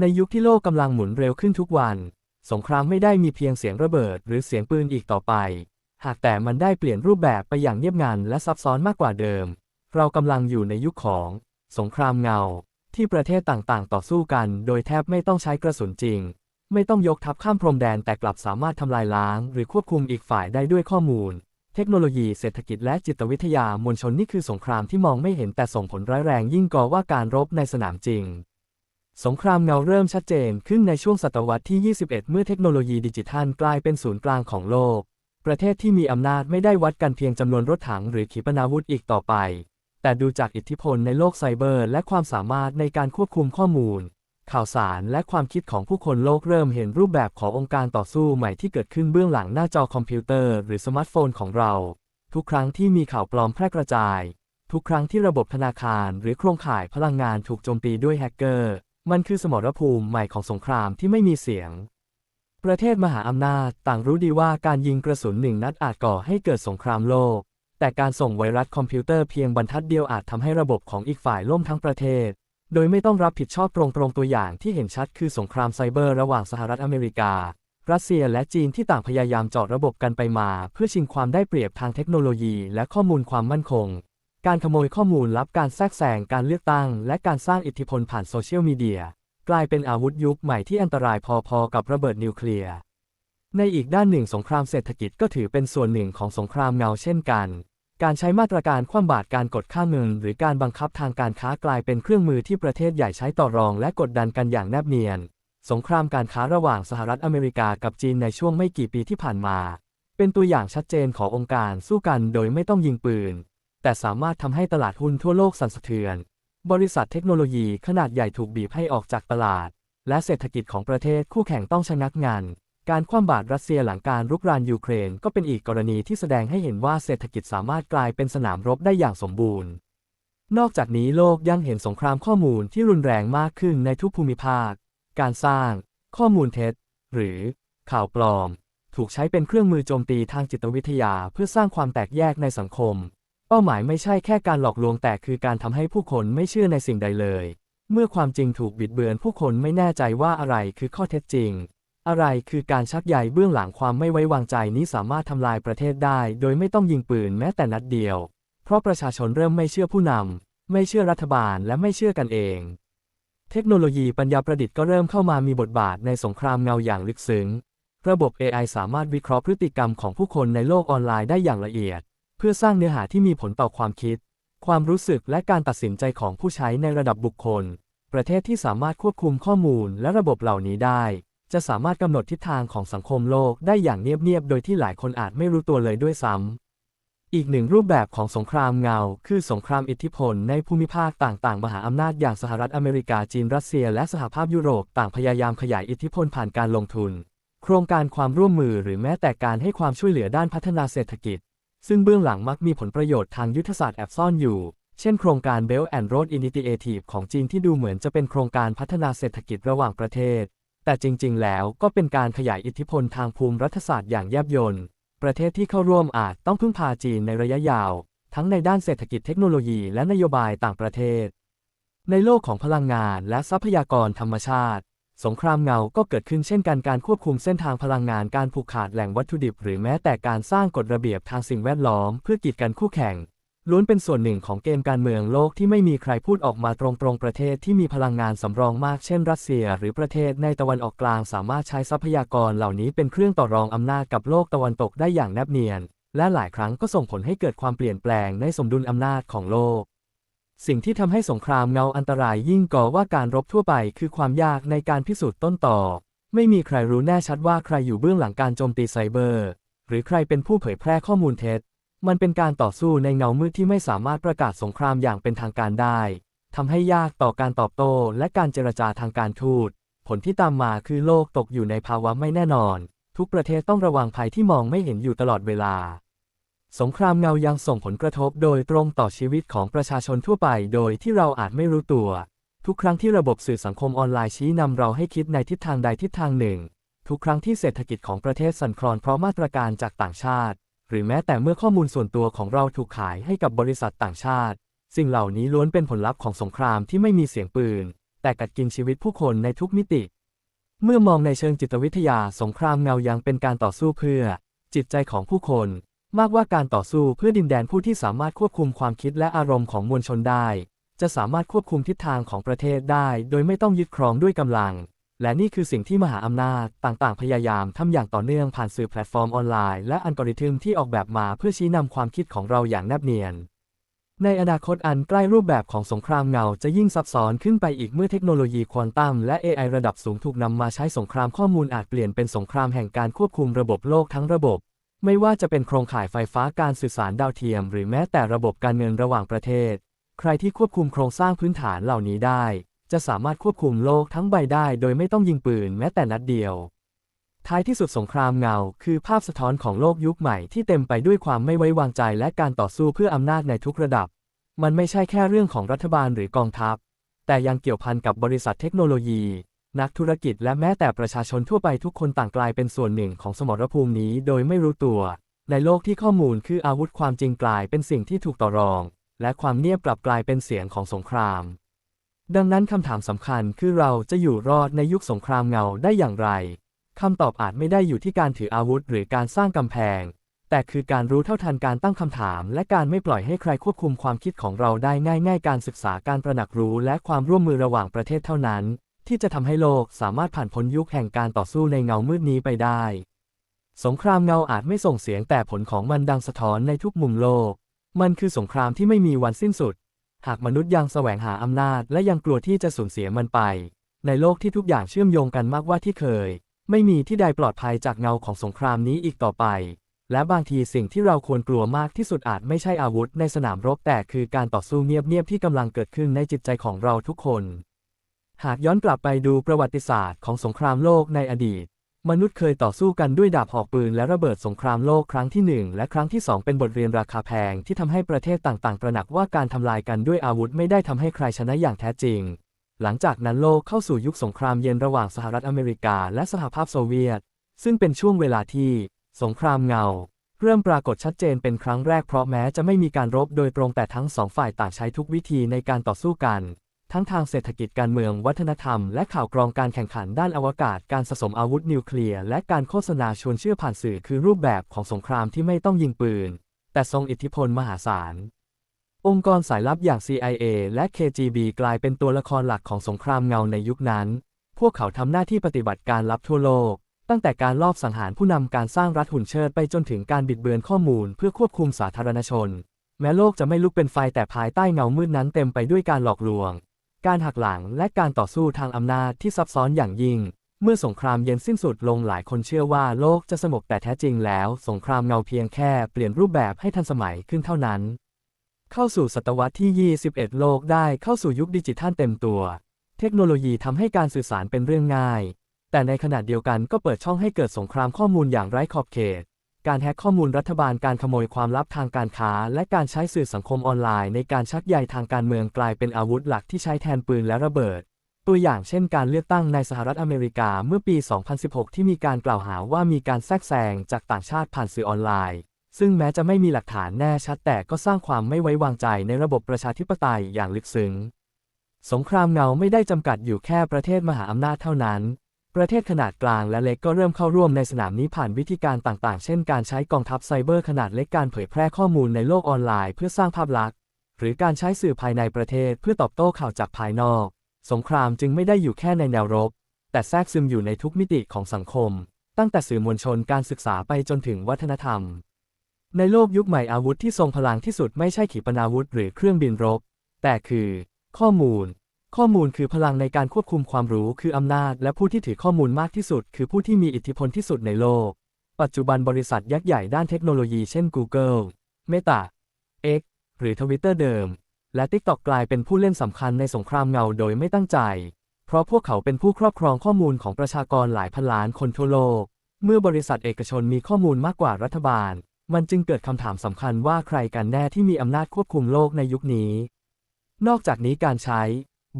ในยุคที่โลกกำลังหมุนเร็วขึ้นทุกวัน สงครามไม่ได้มีเพียงเสียงระเบิด หรือเสียงปืนอีกต่อไป หากแต่มันได้เปลี่ยนรูปแบบไปอย่างเงียบงันและซับซ้อนมากกว่าเดิม เรากำลังอยู่ในยุคของ สงครามเงา ที่ประเทศต่างๆ ต่อสู้กัน โดยแทบไม่ต้องใช้กระสุนจริง ไม่ต้องยกทัพข้ามพรมแดนแต่กลับสามารถทำลายล้าง หรือควบคุมอีกฝ่ายได้ด้วยข้อมูล เทคโนโลยีเศรษฐกิจและจิตวิทยามวลชนนี่คือสงครามที่มองไม่เห็นแต่ส่งผลร้ายแรงยิ่งกว่าการรบในสนามจริง สงครามเงาเริ่มชัดเจนขึ้นในช่วงศตวรรษที่ 21 เมื่อเทคโนโลยีดิจิทัลกลายเป็นศูนย์กลางของโลก ประเทศที่มีอำนาจไม่ได้วัดกันเพียงจำนวนรถถังหรือขีปนาวุธอีกต่อไป แต่ดูจากอิทธิพลในโลกไซเบอร์ และความสามารถในการควบคุมข้อมูล ข่าวสารและความคิดของผู้คนโลกเริ่มเห็นรูปแบบขององค์การต่อสู้ใหม่ที่เกิดขึ้นเบื้องหลังหน้าจอคอมพิวเตอร์หรือสมาร์ทโฟนของเรา ทุกครั้งที่มีข่าวปลอมแพร่กระจาย ทุกครั้งที่ระบบธนาคาร หรือโครงข่ายพลังงานถูกโจมตีด้วยแฮกเกอร์ มันคือสมรภูมิใหม่ของสงครามที่ไม่มีเสียง ประเทศมหาอำนาจต่างรู้ดีว่าการยิงกระสุนหนึ่งนัดอาจก่อให้เกิดสงครามโลก แต่การส่งไวรัสคอมพิวเตอร์เพียงบรรทัดเดียวอาจทำให้ระบบของอีกฝ่ายล่มทั้งประเทศ โดยไม่ต้องรับผิดชอบตรงๆตัวอย่างที่เห็นชัดคือสงครามไซเบอร์ระหว่างสหรัฐอเมริกา รัสเซียและจีนที่ต่างพยายามเจาะระบบกันไปมา เพื่อชิงความได้เปรียบทางเทคโนโลยี และข้อมูลความมั่นคง การขโมยข้อมูลลับการแทรกแซงการเลือกตั้ง และการสร้างอิทธิพลผ่านโซเชียลมีเดีย กลายเป็นอาวุธยุคใหม่ที่อันตรายพอๆ กับระเบิดนิวเคลียร์ ในอีกด้านหนึ่งสงครามเศรษฐกิจก็ถือเป็นส่วนหนึ่งของสงครามเงาเช่นกัน การใช้มาตรการคว่ำบาตรการกดค่าเงิน หรือการบังคับทางการค้ากลายเป็นเครื่องมือที่ประเทศใหญ่ใช้ต่อรองและกดดันกันอย่างแนบเนียน สงครามการค้าระหว่างสหรัฐอเมริกากับจีนในช่วงไม่กี่ปีที่ผ่านมา เป็นตัวอย่างชัดเจนขององค์การสู้กันโดยไม่ต้องยิงปืน แต่สามารถทำให้ตลาดหุ้นทั่วโลกสั่นสะเทือน บริษัทเทคโนโลยีขนาดใหญ่ถูกบีบให้ออกจากตลาด และเศรษฐกิจของประเทศคู่แข่งต้องชะงักงัน การคว่ำบาตรรัสเซียหลังการรุกรานยูเครนก็เป็นอีกกรณีที่แสดงให้เห็นว่าเศรษฐกิจสามารถกลายเป็นสนามรบได้อย่างสมบูรณ์ นอกจากนี้โลกยังเห็นสงครามข้อมูลที่รุนแรงมากขึ้นในทุกภูมิภาค การสร้าง ข้อมูลเท็จ หรือ ข่าวปลอม ถูกใช้เป็นเครื่องมือโจมตีทางจิตวิทยาเพื่อสร้างความแตกแยกในสังคม เป้าหมายไม่ใช่แค่การหลอกลวงแต่คือการทำให้ผู้คนไม่เชื่อในสิ่งใดเลย เมื่อความจริงถูกบิดเบือนผู้คนไม่แน่ใจว่าอะไรคือข้อเท็จจริง อะไรคือการชักใยเบื้องหลังความไม่ไว้วางใจนี้สามารถทำลายประเทศได้ โดยไม่ต้องยิงปืนแม้แต่นัดเดียว เพราะประชาชนเริ่มไม่เชื่อผู้นำไม่เชื่อรัฐบาลและไม่เชื่อกันเอง เทคโนโลยีปัญญาประดิษฐ์ก็เริ่มเข้ามามีบทบาทในสงครามเงาอย่างลึกซึ้ง ระบบ AI สามารถวิเคราะห์พฤติกรรมของผู้คนในโลกออนไลน์ได้อย่างละเอียด เพื่อสร้างเนื้อหาที่มีผลต่อความคิด ความรู้สึกและการตัดสินใจของผู้ใช้ในระดับบุคคล ประเทศที่สามารถควบคุมข้อมูลและระบบเหล่านี้ได้ จะสามารถกำหนดทิศทางของสังคมโลกได้อย่างเงียบๆ โดยที่หลายคนอาจไม่รู้ตัวเลยด้วยซ้ำ อีกหนึ่งรูปแบบของสงครามเงา คือสงครามอิทธิพลในภูมิภาคต่างๆ มหาอำนาจอย่างสหรัฐอเมริกา จีน รัสเซีย และสหภาพยุโรปต่างพยายามขยายอิทธิพลผ่านการลงทุน โครงการความร่วมมือหรือแม้แต่การให้ความช่วยเหลือด้านพัฒนาเศรษฐกิจ ซึ่งเบื้องหลังมักมีผลประโยชน์ทางยุทธศาสตร์แอบซ่อนอยู่ เช่นโครงการ Belt and Road Initiative ของจีนที่ดูเหมือนจะเป็นโครงการพัฒนาเศรษฐกิจระหว่างประเทศ แต่จริง ๆ แล้วก็เป็นการขยายอิทธิพลทางภูมิรัฐศาสตร์อย่างแยบยลประเทศที่เข้าร่วมอาจต้องพึ่งพาจีนในระยะยาว ทั้งในด้านเศรษฐกิจเทคโนโลยีและนโยบายต่างประเทศ ในโลกของพลังงานและทรัพยากรธรรมชาติ สงครามเงาก็เกิดขึ้นเช่นกันการควบคุมเส้นทางพลังงานการผูกขาดแหล่งวัตถุดิบ หรือแม้แต่การสร้างกฎระเบียบทางสิ่งแวดล้อม เพื่อกีดกันคู่แข่ง ล้วนเป็นส่วนหนึ่งของเกมการเมืองโลกที่ไม่มีใครพูดออกมาตรงๆประเทศที่มีพลังงานสำรองมากเช่น รัสเซีย หรือประเทศในตะวันออกกลางสามารถใช้ทรัพยากรเหล่านี้เป็นเครื่องต่อรองอำนาจกับโลกตะวันตกได้อย่างแนบเนียน และหลายครั้งก็ส่งผลให้เกิดความเปลี่ยนแปลงในสมดุลอำนาจของโลก สิ่งที่ทำให้สงครามเงาอันตรายยิ่งกว่าว่าการรบทั่วไปคือความยากในการพิสูจน์ต้นต่อ ไม่มีใครรู้แน่ชัดว่าใครอยู่เบื้องหลังการโจมตีไซเบอร์ หรือใครเป็นผู้เผยแพร่ข้อมูลเท็จ มันเป็นการต่อสู้ในเงามืดที่ไม่สามารถประกาศสงครามอย่างเป็นทางการได้ทำให้ยากต่อการตอบโต้และการเจรจาทางการทูต ผลที่ตามมาคือโลกตกอยู่ในภาวะไม่แน่นอน ทุกประเทศต้องระวังภัยที่มองไม่เห็นอยู่ตลอดเวลา สงครามเงายังส่งผลกระทบโดยตรงต่อชีวิตของประชาชนทั่วไป โดยที่เราอาจไม่รู้ตัว ทุกครั้งที่ระบบสื่อสังคมออนไลน์ชี้นำเราให้คิดในทิศทางใดทิศทางหนึ่ง ทุกครั้งที่เศรษฐกิจของประเทศสั่นคลอนเพราะมาตรการจากต่างชาติ หรือแม้แต่เมื่อข้อมูลส่วนตัวของเราถูกขายให้กับบริษัทต่างชาติ สิ่งเหล่านี้ล้วนเป็นผลลัพธ์ของสงครามที่ไม่มีเสียงปืน แต่กัดกินชีวิตผู้คนในทุกมิติ เมื่อมองในเชิงจิตวิทยาสงครามเงายังเป็นการต่อสู้เพื่อ จิตใจของผู้คน มากว่าการต่อสู้เพื่อดินแดนผู้ที่สามารถควบคุมความคิดและอารมณ์ของมวลชนได้ จะสามารถควบคุมทิศทางของประเทศได้ โดยไม่ต้องยึดครองด้วยกำลัง และนี่คือสิ่งที่มหาอำนาจต่างๆ พยายามทำอย่างต่อเนื่องผ่านสื่อแพลตฟอร์มออนไลน์และอัลกอริทึมที่ออกแบบมาเพื่อชี้นำความคิดของเราอย่างแนบเนียน ในอนาคตอันใกล้รูปแบบของสงครามเงาจะยิ่งซับซ้อนขึ้นไปอีกเมื่อเทคโนโลยีควอนตัมและ AI ระดับสูงถูกนำมาใช้สงครามข้อมูลอาจเปลี่ยนเป็นสงครามแห่งการควบคุมระบบโลกทั้งระบบ ไม่ว่าจะเป็นโครงข่ายไฟฟ้าการสื่อสารดาวเทียม หรือแม้แต่ระบบการเงินระหว่างประเทศ ใครที่ควบคุมโครงสร้างพื้นฐานเหล่านี้ได้ จะสามารถควบคุมโลกทั้งใบได้โดยไม่ต้องยิงปืนแม้แต่นัดเดียว ท้ายที่สุดสงครามเงา คือภาพสะท้อนของโลกยุคใหม่ที่เต็มไปด้วยความไม่ไว้วางใจและการต่อสู้เพื่ออำนาจในทุกระดับ มันไม่ใช่แค่เรื่องของรัฐบาลหรือกองทัพ แต่ยังเกี่ยวพันกับบริษัทเทคโนโลยี นักธุรกิจและแม้แต่ประชาชนทั่วไปทุกคนต่างกลายเป็นส่วนหนึ่งของสมรภูมินี้โดยไม่รู้ตัว ในโลกที่ข้อมูลคืออาวุธความจริงกลายเป็นสิ่งที่ถูกต่อรอง และความเงียบกลับกลายเป็นเสียงของสงคราม ดังนั้นคำถามสำคัญคือเราจะอยู่รอดในยุคสงครามเงาได้อย่างไรคำตอบอาจไม่ได้อยู่ที่การถืออาวุธหรือการสร้างกำแพง แต่คือการรู้เท่าทันการตั้งคำถาม และการไม่ปล่อยให้ใครควบคุมความคิดของเราได้ง่าย ๆ การศึกษาการตระหนักรู้และความร่วมมือระหว่างประเทศเท่านั้น ที่จะทำให้โลกสามารถผ่านพ้นยุคแห่งการต่อสู้ในเงามืดนี้ไปได้ สงครามเงาอาจไม่ส่งเสียงแต่ผลของมันดังสะท้อนในทุกมุมโลก มันคือสงครามที่ไม่มีวันสิ้นสุด หากมนุษย์ยังแสวงหาอำนาจและยังกลัวที่จะสูญเสียมันไป ในโลกที่ทุกอย่างเชื่อมโยงกันมากกว่าที่เคย ไม่มีที่ใดปลอดภัยจากเงาของสงครามนี้อีกต่อไป และบางทีสิ่งที่เราควรกลัวมากที่สุดอาจไม่ใช่อาวุธในสนามรบแต่คือการต่อสู้เงียบๆที่กำลังเกิดขึ้นในจิตใจของเราทุกคน หากย้อนกลับไปดูประวัติศาสตร์ของสงครามโลกในอดีต มนุษย์เคยต่อสู้กันด้วยดาบหอกปืนและระเบิดสงครามโลกครั้งที่หนึ่งและครั้งที่สองเป็นบทเรียนราคาแพงที่ทำให้ประเทศต่างๆ ตระหนักว่าการทำลายกันด้วยอาวุธไม่ได้ทำให้ใครชนะอย่างแท้จริง หลังจากนั้นโลกเข้าสู่ยุคสงครามเย็นระหว่างสหรัฐอเมริกาและสหภาพโซเวียต ซึ่งเป็นช่วงเวลาที่ สงครามเงา เริ่มปรากฏชัดเจนเป็นครั้งแรกเพราะแม้จะไม่มีการรบโดยตรงแต่ทั้งสองฝ่ายต่างใช้ทุกวิธีในการต่อสู้กัน ทั้งทางเศรษฐกิจการเมืองวัฒนธรรม และข่าวกรองการแข่งขันด้านอวกาศ การสะสมอาวุธนิวเคลียร์และการโฆษณาชวนเชื่อผ่านสื่อคือรูปแบบของสงครามที่ไม่ต้องยิงปืน แต่ทรงอิทธิพลมหาศาล องค์กรสายลับอย่าง CIA และ KGB กลายเป็นตัวละครหลักของสงครามเงาในยุคนั้น พวกเขาทำหน้าที่ปฏิบัติการลับทั่วโลก ตั้งแต่การลอบสังหารผู้นำการสร้างรัฐหุ่นเชิดไปจนถึงการบิดเบือนข้อมูลเพื่อควบคุมสาธารณชน แม้โลกจะไม่ลุกเป็นไฟแต่ภายใต้เงามืดนั้นเต็มไปด้วยการหลอกลวง การหักหลังและการต่อสู้ทางอำนาจที่ซับซ้อนอย่างยิ่ง เมื่อสงครามเย็นสิ้นสุดลงหลายคนเชื่อว่าโลกจะสงบแต่แท้จริงแล้ว สงครามเงาเพียงแค่เปลี่ยนรูปแบบให้ทันสมัยขึ้นเท่านั้น เข้าสู่ศตวรรษที่ 21 โลกได้เข้าสู่ยุคดิจิทัลเต็มตัว เทคโนโลยีทำให้การสื่อสารเป็นเรื่องง่าย แต่ในขณะเดียวกันก็เปิดช่องให้เกิดสงครามข้อมูลอย่างไร้ขอบเขต การแฮกข้อมูลรัฐบาลการขโมยความลับทางการค้า และการใช้สื่อสังคมออนไลน์ในการชักใยทางการเมืองกลายเป็นอาวุธหลักที่ใช้แทนปืนและระเบิด ตัวอย่างเช่นการเลือกตั้งในสหรัฐอเมริกาเมื่อปี 2016 ที่มีการกล่าวหาว่ามีการแทรกแซงจากต่างชาติผ่านสื่อออนไลน์ ซึ่งแม้จะไม่มีหลักฐานแน่ชัดแต่ก็สร้างความไม่ไว้วางใจในระบบประชาธิปไตยอย่างลึกซึ้ง สงครามเงาไม่ได้จำกัดอยู่แค่ประเทศมหาอำนาจเท่านั้น ประเทศขนาดกลางและเล็กก็เริ่มเข้าร่วมในสนามนี้ผ่านวิธีการต่างๆ เช่นการใช้กองทัพไซเบอร์ขนาดเล็กการเผยแพร่ข้อมูลในโลกออนไลน์เพื่อสร้างภาพลักษณ์ หรือการใช้สื่อภายในประเทศเพื่อตอบโต้ข่าวจากภายนอก สงครามจึงไม่ได้อยู่แค่ในแนวรบ แต่แทรกซึมอยู่ในทุกมิติของสังคม ตั้งแต่สื่อมวลชนการศึกษาไปจนถึงวัฒนธรรม ในโลกยุคใหม่อาวุธที่ทรงพลังที่สุดไม่ใช่ขีปนาวุธหรือเครื่องบินรบ แต่คือ ข้อมูล ข้อมูลคือพลังในการควบคุมความรู้คืออำนาจ และผู้ที่ถือข้อมูลมากที่สุด คือผู้ที่มีอิทธิพลที่สุดในโลก ปัจจุบันบริษัทยักษ์ใหญ่ด้านเทคโนโลยีเช่น Google Meta X หรือ Twitter เดิม และ TikTok กลายเป็นผู้เล่นสำคัญในสงครามเงาโดยไม่ตั้งใจ เพราะพวกเขาเป็นผู้ครอบครองข้อมูลของประชากรหลายพันล้านคนทั่วโลก เมื่อบริษัทเอกชนมีข้อมูลมากกว่ารัฐบาล มันจึงเกิดคำถามสำคัญว่าใครกันแน่ที่มีอำนาจควบคุมโลกในยุคนี้ นอกจากนี้การใช้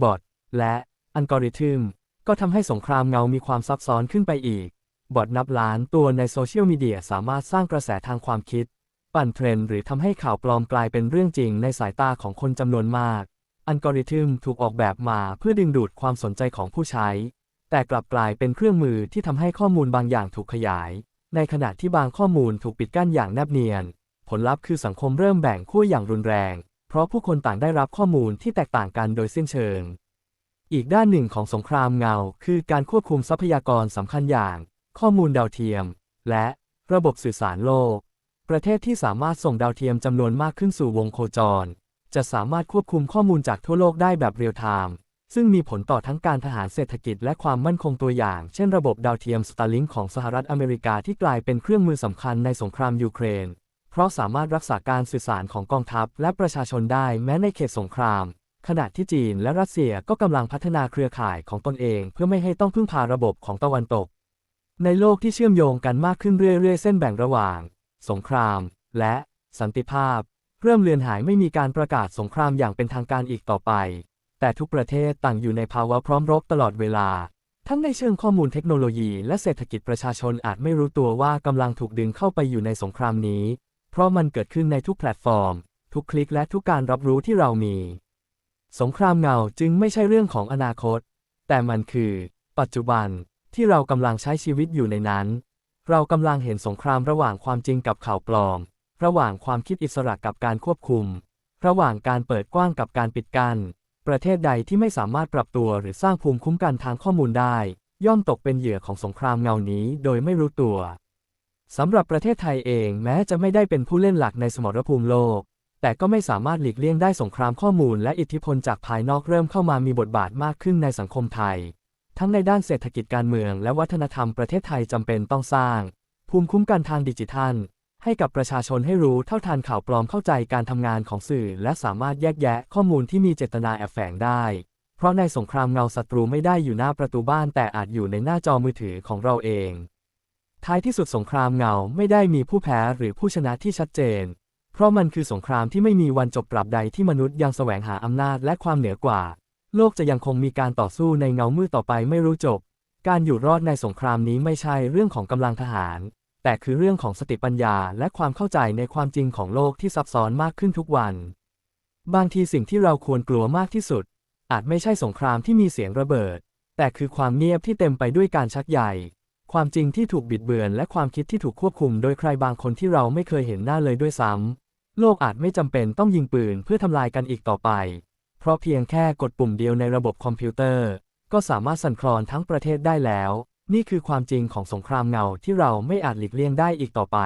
บอทและอัลกอริทึมก็ทำให้สงครามเงามีความซับซ้อนขึ้นไปอีก บอทนับล้านตัวในโซเชียลมีเดียสามารถสร้างกระแสทางความคิด ปั่นเทรนหรือทำให้ข่าวปลอมกลายเป็นเรื่องจริงในสายตาของคนจำนวนมาก อัลกอริทึมถูกออกแบบมาเพื่อดึงดูดความสนใจของผู้ใช้ แต่กลับกลายเป็นเครื่องมือที่ทำให้ข้อมูลบางอย่างถูกขยาย ในขณะที่บางข้อมูลถูกปิดกั้นอย่างแนบเนียน ผลลัพธ์คือสังคมเริ่มแบ่งขั้วอย่างรุนแรง ราะผู้คนต่างได้รับข้อมูลที่แตกต่างกันโดยสิ้นเชิง อีกด้านหนึ่งของสงครามเงา คือการควบคุมทรัพยากรสำคัญอย่าง ข้อมูลดาวเทียม และระบบสื่อสารโลก ประเทศที่สามารถส่งดาวเทียมจำนวนมากขึ้นสู่วงโคจร จะสามารถควบคุมข้อมูลจากทั่วโลกได้แบบเรียลไทม์ซึ่งมีผลต่อทั้งการทหารเศรษฐกิจและความมั่นคงตัวอย่าง เช่นระบบดาวเทียมสตาร์ลิงของสหรัฐอเมริกาที่กลายเป็นเครื่องมือสำคัญในสงครามยูเครน เพราะสามารถรักษาการสื่อสารของกองทัพและประชาชนได้แม้ในเขตสงคราม ขณะที่จีนและรัสเซียก็กำลังพัฒนาเครือข่ายของตนเองเพื่อไม่ให้ต้องพึ่งพาระบบของตะวันตก ในโลกที่เชื่อมโยงกันมากขึ้นเรื่อยๆ เส้นแบ่งระหว่าง สงคราม และสันติภาพ เริ่มเลือนหายไม่มีการประกาศสงครามอย่างเป็นทางการอีกต่อไป แต่ทุกประเทศต่างอยู่ในภาวะพร้อมรบตลอดเวลาทั้งในเชิงข้อมูลเทคโนโลยีและเศรษฐกิจประชาชนอาจไม่รู้ตัวว่ากำลังถูกดึงเข้าไปอยู่ในสงครามนี้ เพราะมันเกิดขึ้นในทุกแพลตฟอร์ม ทุกคลิกและทุกการรับรู้ที่เรามี สงครามเงาจึงไม่ใช่เรื่องของอนาคต แต่มันคือ ปัจจุบันที่เรากำลังใช้ชีวิตอยู่ในนั้น เรากำลังเห็นสงครามระหว่างความจริงกับข่าวปลอม ระหว่างความคิดอิสระกับการควบคุม ระหว่างการเปิดกว้างกับการปิดกัน้นประเทศใดที่ไม่สามารถปรับตัวหรือสร้างภูมิคุ้มกันทางข้อมูลได้ ย่อมตกเป็นเหยื่อของสงครามเงานี้โดยไม่รู้ตัว สำหรับประเทศไทยเองแม้จะไม่ได้เป็นผู้เล่นหลักในสมรภูมิโลก แต่ก็ไม่สามารถหลีกเลี่ยงได้สงครามข้อมูลและอิทธิพลจากภายนอกเริ่มเข้ามามีบทบาทมากขึ้นในสังคมไทย ทั้งในด้านเศรษฐกิจการเมืองและวัฒนธรรมประเทศไทยจำเป็นต้องสร้าง ภูมิคุ้มกันทางดิจิทัล ให้กับประชาชนให้รู้เท่าทันข่าวปลอมเข้าใจการทำงานของสื่อ และสามารถแยกแยะข้อมูลที่มีเจตนาแอบแฝงได้ เพราะในสงครามเงาศัตรูไม่ได้อยู่หน้าประตูบ้านแต่อาจอยู่ในหน้าจอมือถือของเราเอง ท้ายที่สุดสงครามเงาไม่ได้มีผู้แพ้หรือผู้ชนะที่ชัดเจน เพราะมันคือสงครามที่ไม่มีวันจบปรับใดที่มนุษย์ยังแสวงหาอำนาจและความเหนือกว่า โลกจะยังคงมีการต่อสู้ในเงามืดต่อไปไม่รู้จบ การอยู่รอดในสงครามนี้ไม่ใช่เรื่องของกำลังทหาร แต่คือเรื่องของสติปัญญาและความเข้าใจในความจริงของโลกที่ซับซ้อนมากขึ้นทุกวัน บางทีสิ่งที่เราควรกลัวมากที่สุด อาจไม่ใช่สงครามที่มีเสียงระเบิด แต่คือความเงียบที่เต็มไปด้วยการชักใหญ่ ความจริงที่ถูกบิดเบือน และความคิดที่ถูกควบคุมโดยใครบางคนที่เราไม่เคยเห็นหน้าเลยด้วยซ้ำ โลกอาจไม่จำเป็นต้องยิงปืนเพื่อทำลายกันอีกต่อไป เพราะเพียงแค่กดปุ่มเดียวในระบบคอมพิวเตอร์ ก็สามารถสั่นคลอนทั้งประเทศได้แล้ว นี่คือความจริงของสงครามเงาที่เราไม่อาจหลีกเลี่ยงได้อีกต่อไป